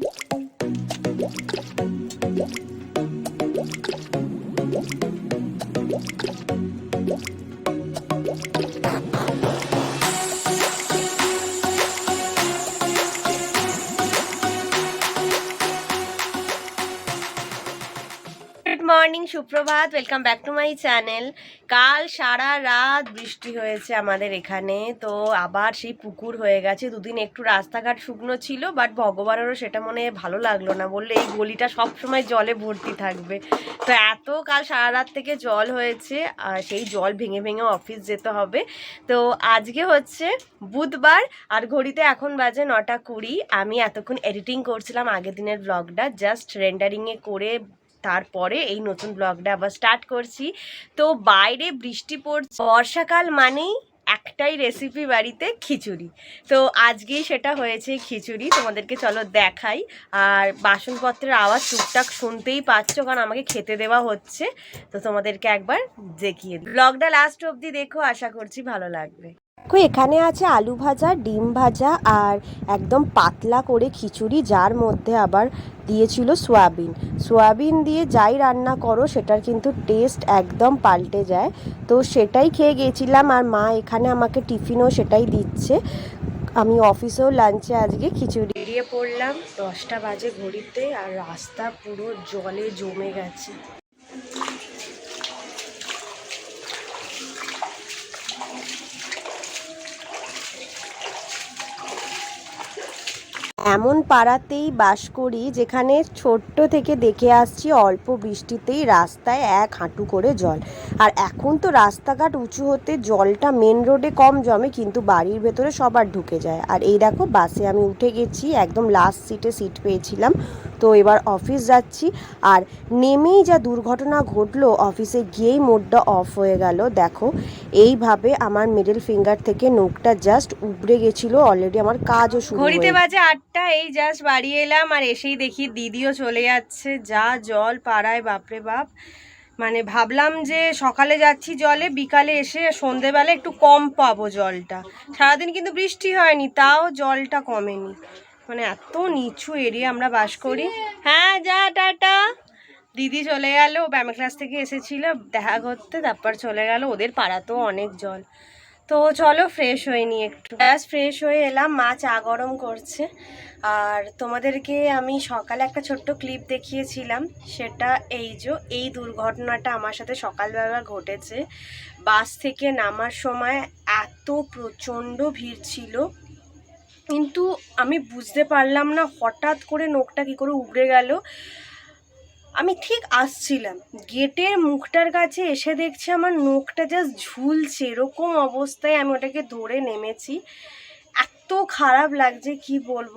Good morning সুপ্রভাত welcome back to my channel কাল সারা রাত বৃষ্টি হয়েছে আমাদের এখানে, তো আবার সেই পুকুর হয়ে গেছে। দুদিন একটু রাস্তাঘাট শুকনো ছিল বাট ভগবানেরও সেটা মনে ভালো লাগল না, বললে এই গলিটা সব সময় জলে ভর্তি থাকবে। তো এত কাল সারা রাত থেকে জল হয়েছে, আর সেই জল ভেঙে ভেঙে অফিস যেতে হবে। তো আজকে হচ্ছে বুধবার, আর ঘড়িতে এখন বাজে নটা কুড়ি। আমি এতক্ষণ এডিটিং করছিলাম আগের দিনের ব্লগটা জাস্ট রেন্ডারিংয়ে করে তারপরে এই নতুন ব্লগটা আবার স্টার্ট করছি। তো বাইরে বৃষ্টি পড়ছে, বর্ষাকাল মানেই একটাই রেসিপি বাড়িতে খিচুড়ি। তো আজকেই সেটা হয়েছে খিচুড়ি, তোমাদেরকে চলো দেখাই। আর বাসনপত্রের আওয়াজ টুকটাক শুনতেই পাচ্ছ, কারণ আমাকে খেতে দেওয়া হচ্ছে। তো তোমাদেরকে একবার দেখিয়ে ব্লগটা লাস্ট অবধি দেখো, আশা করছি ভালো লাগবে। দেখো এখানে আছে আলু ভাজা, ডিম ভাজা আর একদম পাতলা করে খিচুড়ি, যার মধ্যে আবার দিয়েছিল সোয়াবিন। সোয়াবিন দিয়ে যাই রান্না করো, সেটার কিন্তু টেস্ট একদম পাল্টে যায়। তো সেটাই খেয়ে গেছিলাম আর মা এখানে আমাকে টিফিনও সেটাই দিচ্ছে। আমি অফিসেও লাঞ্চে আজকে খিচুড়ি বেরিয়ে পড়লাম, দশটা বাজে ঘড়িতে, আর রাস্তা পুরো জলে জমে গেছে। এমন পাড়াতেই বাস করি যেখানে ছোট্ট থেকে দেখে আসছি অল্প বৃষ্টিতেই রাস্তায় এক হাঁটু করে জল। আর এখন তো রাস্তাঘাট উঁচু হতে জলটা মেন রোডে কম জমে, কিন্তু বাড়ির ভেতরে সবার ঢুকে যায়। আর এই দেখো বাসে আমি উঠে গেছি, একদম লাস্ট সিটে সিট পেয়েছিলাম। তো এবার অফিস যাচ্ছি, আর নেমেই যা দুর্ঘটনা ঘটলো অফিসে গিয়েই মোডটা অফ হয়ে গেল। দেখো, এইভাবে আমার মিডল ফিঙ্গার থেকে নোকটা জাস্ট উবড়ে গেছিল অলরেডি আমার কাজও শুরু ঘড়িতে বাজে আটটা, এই জাস্ট বাড়ি এলাম, আর এসেই দেখি দিদিও চলে যাচ্ছে। যা জল, পাড়ায়, বাপরে বাপ। মানে ভাবলাম যে সকালে যাচ্ছি জলে, বিকালে এসে সন্ধেবেলা একটু কম পাবো জলটা। সারাদিন কিন্তু বৃষ্টি হয়নি, তাও জলটা কমেনি। মানে এত নিচু এরিয়া আমরা বাস করি। হ্যাঁ যা টাটা। দিদি চলে গেল ব্যায়াম ক্লাস থেকে এসেছিল, দেখা করতে, তারপর চলে গেল। ওদের পাড়াতেও অনেক জল। তো চলো ফ্রেশ হয়ে নি একটু। ব্যাস ফ্রেশ হয়ে এলাম, মা চা গরম করছে। আর তোমাদেরকে আমি সকালে একটা ছোট্ট ক্লিপ দেখিয়েছিলাম। সেটা এই যে, এই দুর্ঘটনাটা আমার সাথে সকালবেলা ঘটেছে। বাস থেকে নামার সময় এত প্রচণ্ড ভিড় ছিল। কিন্তু আমি বুঝতে পারলাম না, হঠাৎ করে নোকটা কী করে উগড়ে গেল। আমি ঠিক আসছিলাম। গেটের মুখটার কাছে এসে দেখছি আমার নোকটা জাস্ট ঝুলছে, এরকম অবস্থায় আমি ওটাকে ধরে নেমেছি। এত খারাপ লাগছে, কি বলব?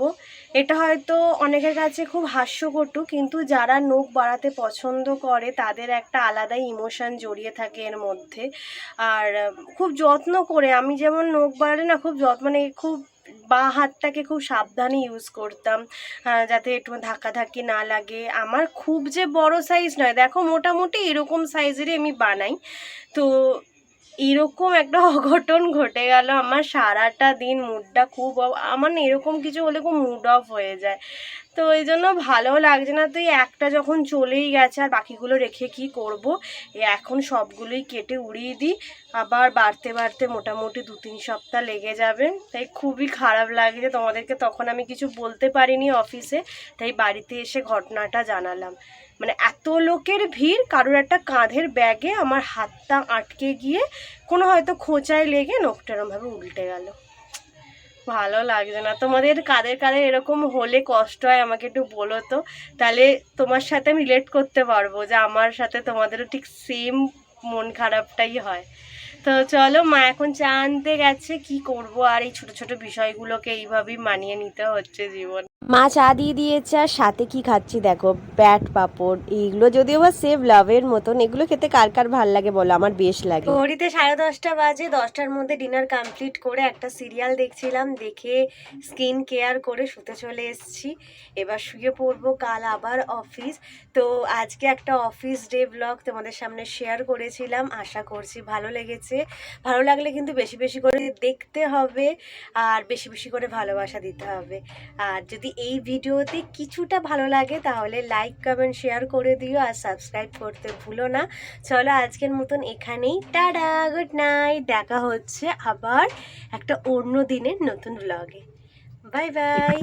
এটা হয়তো অনেকের কাছে খুব হাস্যকটু, কিন্তু যারা নখ বাড়াতে পছন্দ করে, তাদের একটা আলাদাই ইমোশন জড়িয়ে থাকে এর মধ্যে। আর, খুব যত্ন করে, আমি যেমন নখ বাড়ালে না, খুব যত্ন মানে খুব বা হাতটাকে খুব সাবধানে ইউজ করতাম যাতে একটু ধাক্কাধাক্কি না লাগে। আমার খুব যে বড় সাইজ নয়, দেখো মোটামুটি এরকম সাইজেরই আমি বানাই। তো এরকম একটা অঘটন ঘটে গেল, আমার সারাটা দিন মুডটা খুব আমার না এরকম কিছু হলে খুব মুড অফ হয়ে যায়। তো এই জন্য ভালো লাগছে না। তো একটা যখন চলেই গেছে, আর বাকিগুলো রেখে কি করব? এখন সবগুলোই কেটে উড়িয়ে দিই। আবার বাড়তে বাড়তে মোটামুটি দু তিন সপ্তাহ লেগে যাবে। তাই খুবই খারাপ লাগছে তোমাদেরকে তখন আমি কিছু বলতে পারিনি অফিসে। তাই বাড়িতে এসে ঘটনাটা জানালাম। মানে এত লোকের ভিড়, কারোর একটা কাঁধের ব্যাগে আমার হাতটা আটকে গিয়ে কোনো হয়তো খোঁচায় লেগে নোকটা এরমভাবে উল্টে গেল। ভালো লাগছে না। তোমাদের কাদের কাদের এরকম হলে কষ্ট হয় আমাকে একটু বলো তো? তাহলে তোমার সাথে আমি রিলেট করতে পারব যে আমার সাথে তোমাদেরও ঠিক সেম মন খারাপটাই হয়। তো চলো, মা এখন চা আনতে গেছে কি করব আর এই ছোট ছোট বিষয়গুলোকে এইভাবেই মানিয়ে নিতে হচ্ছে জীবন। মা চা দিয়ে দিয়েছে, আর সাথে কি খাচ্ছি দেখো, ব্যাট, পাপড়, এইগুলো যদিও বা সেভ লাভের মতন, এগুলো খেতে কার কার ভালো লাগে বলো? আমার বেশ লাগে। ঘড়িতে সাড়ে দশটা বাজে, দশটার মধ্যে ডিনার কমপ্লিট করে একটা সিরিয়াল দেখছিলাম, দেখে স্কিন কেয়ার করে শুতে চলে এসেছি। এবার শুয়ে পড়ব কাল আবার অফিস তো আজকে একটা অফিস ডে ব্লগ তোমাদের সামনে শেয়ার করেছিলাম, আশা করছি ভালো লেগেছে। ভালো লাগলে কিন্তু বেশি বেশি করে দেখতে হবে, আর বেশি বেশি করে ভালোবাসা দিতে হবে। আর যদি এই ভিডিওতে কিছুটা ভালো লাগে, তাহলে লাইক কমেন্ট শেয়ার করে দিও আর সাবস্ক্রাইব করতে ভুলো না। চলো আজকের মতন এখানেই, টাটা গুড নাইট দেখা হচ্ছে আবার একটা অন্য দিনের নতুন ব্লগে বাই বাই